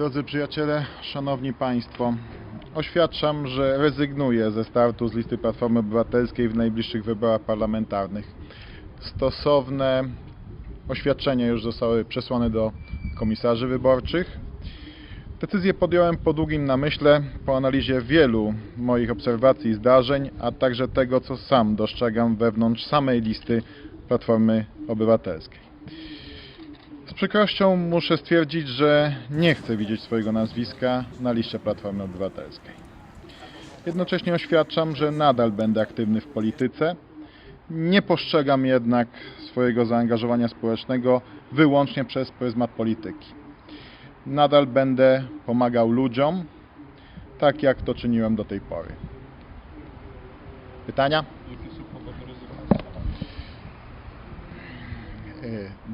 Drodzy przyjaciele, szanowni państwo, oświadczam, że rezygnuję ze startu z listy Platformy Obywatelskiej w najbliższych wyborach parlamentarnych. Stosowne oświadczenia już zostały przesłane do komisarzy wyborczych. Decyzję podjąłem po długim namyśle, po analizie wielu moich obserwacji i zdarzeń, a także tego, co sam dostrzegam wewnątrz samej listy Platformy Obywatelskiej. Przykrością muszę stwierdzić, że nie chcę widzieć swojego nazwiska na liście Platformy Obywatelskiej. Jednocześnie oświadczam, że nadal będę aktywny w polityce. Nie postrzegam jednak swojego zaangażowania społecznego wyłącznie przez pryzmat polityki. Nadal będę pomagał ludziom, tak jak to czyniłem do tej pory. Pytania?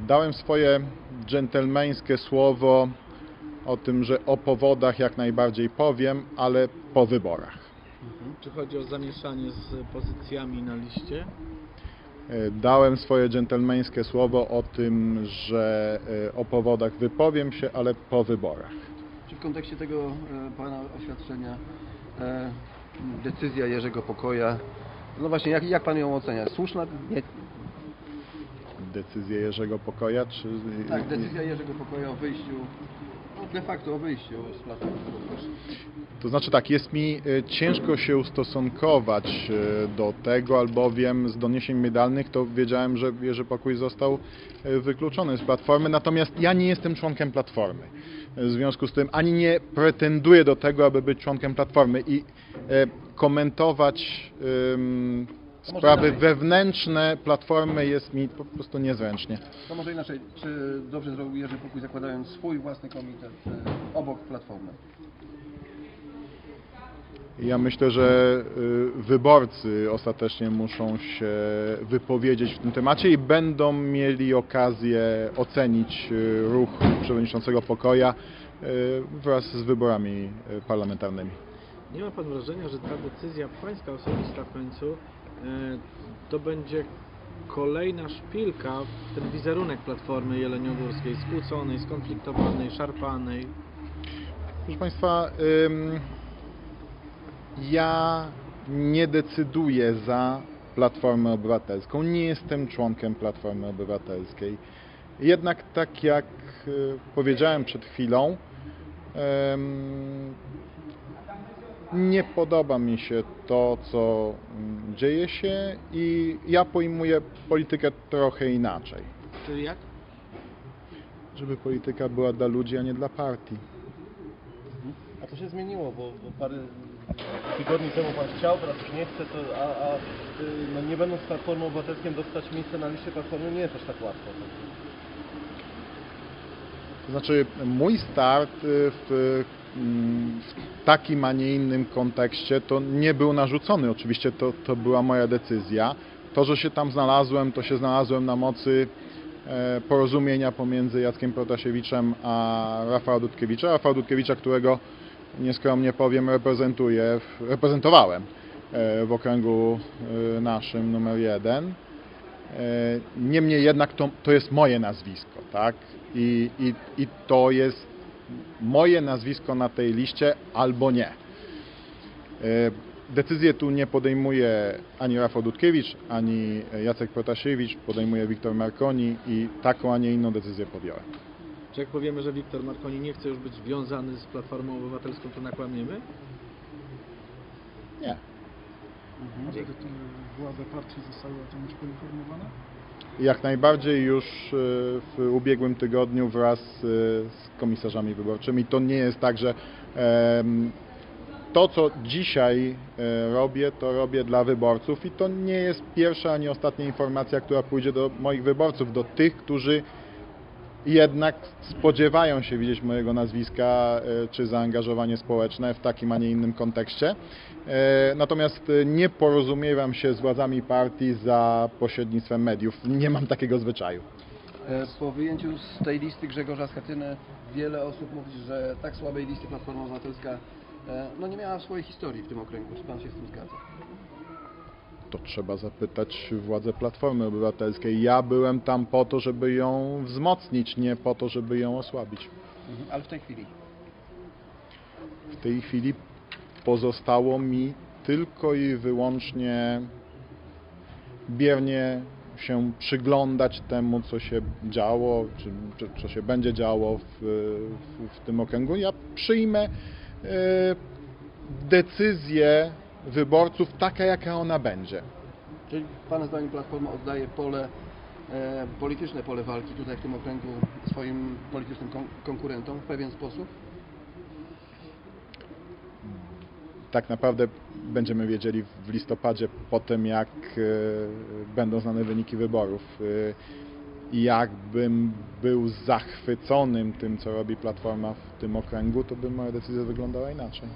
Dałem swoje dżentelmeńskie słowo o tym, że o powodach jak najbardziej powiem, ale po wyborach. Czy chodzi o zamieszanie z pozycjami na liście? Y, Dałem swoje dżentelmeńskie słowo o tym, że y, o powodach wypowiem się, ale po wyborach. Czy w kontekście tego e, Pana oświadczenia e, decyzja Jerzego Pokoja, no właśnie, jak, jak Pan ją ocenia? Słuszna? Nie, Decyzję Jerzego Pokoja, czy... tak, decyzja Jerzego Pokoja o wyjściu, no de facto o wyjściu z Platformy. To znaczy tak, jest mi y, ciężko się ustosunkować y, do tego, albowiem z doniesień medialnych to wiedziałem, że Jerzy Pokój został y, wykluczony z Platformy, natomiast ja nie jestem członkiem Platformy. W związku z tym ani nie pretenduję do tego, aby być członkiem Platformy i e, komentować ym, sprawy inaczej. wewnętrzne Platformy jest mi po prostu niezręcznie. To może inaczej, czy dobrze zrobił Jerzy Pokój zakładając swój własny komitet e, obok Platformy? Ja myślę, że y, wyborcy ostatecznie muszą się wypowiedzieć w tym temacie i będą mieli okazję ocenić y, ruch przewodniczącego pokoja wraz z wyborami parlamentarnymi. Nie ma Pan wrażenia, że ta decyzja Pańska osobista w końcu e, to będzie kolejna szpilka w ten wizerunek Platformy Jeleniogórskiej, skłóconej, skonfliktowanej, szarpanej? Proszę Państwa, ym, ja nie decyduję za Platformę Obywatelską, nie jestem członkiem Platformy Obywatelskiej. Jednak tak jak y, powiedziałem przed chwilą, nie podoba mi się to, co mm, dzieje się i ja pojmuję politykę trochę inaczej. Czyli jak? Żeby polityka była dla ludzi, a nie dla partii. A to się zmieniło, bo, bo parę tygodni temu Pan chciał, teraz już nie chce, to, a, a y, no nie będąc Platformą Obywatelską dostać miejsca na liście Platformy nie jest aż tak łatwo. To znaczy, mój start y, w, mm, w takim, a nie innym kontekście to nie był narzucony. Oczywiście to, to była moja decyzja. To, że się tam znalazłem, to się znalazłem na mocy e, porozumienia pomiędzy Jackiem Protasiewiczem a Rafała Dudkiewicza. Rafał Dudkiewicza, którego nieskromnie powiem, reprezentuję, reprezentowałem e, w okręgu e, naszym numer jeden. E, Niemniej jednak to, to jest moje nazwisko, tak? I, i, I to jest moje nazwisko na tej liście albo nie. E, Decyzję tu nie podejmuje ani Rafał Dudkiewicz, ani Jacek Protasiewicz, podejmuje Wiktor Marconi i taką, a nie inną decyzję podjąłem. Czy jak powiemy, że Wiktor Marconi nie chce już być związany z Platformą Obywatelską, to nakłamiemy? Nie. Wtedy to władze partii zostały o tym już poinformowane? Jak najbardziej już e, w ubiegłym tygodniu wraz e, z komisarzami wyborczymi. To nie jest tak, że to, co dzisiaj e, robię, to robię dla wyborców i to nie jest pierwsza ani ostatnia informacja, która pójdzie do moich wyborców, do tych, którzy jednak spodziewają się widzieć mojego nazwiska e, czy zaangażowanie społeczne w takim, a nie innym kontekście. E, Natomiast e, nie porozumiewam się z władzami partii za pośrednictwem mediów. Nie mam takiego zwyczaju. Po wyjęciu z tej listy Grzegorza Schetyny wiele osób mówi, że tak słabej listy Platforma Obywatelska no nie miała swojej historii w tym okręgu. Czy Pan się z tym zgadza? To trzeba zapytać władze Platformy Obywatelskiej. Ja byłem tam po to, żeby ją wzmocnić, nie po to, żeby ją osłabić. Mhm. Ale w tej chwili. W tej chwili pozostało mi tylko i wyłącznie biernie się przyglądać temu, co się działo, czy, czy co się będzie działo w, w, w tym okręgu. Ja przyjmę e, decyzję wyborców taka, jaka ona będzie. Czyli Pana zdaniem Platforma oddaje pole, e, polityczne pole walki tutaj w tym okręgu swoim politycznym kon- konkurentom w pewien sposób? tak naprawdę będziemy wiedzieli w listopadzie po tym, jak e, będą znane wyniki wyborów. E, jakbym był zachwyconym tym, co robi Platforma w tym okręgu, to by moja decyzja wyglądała inaczej.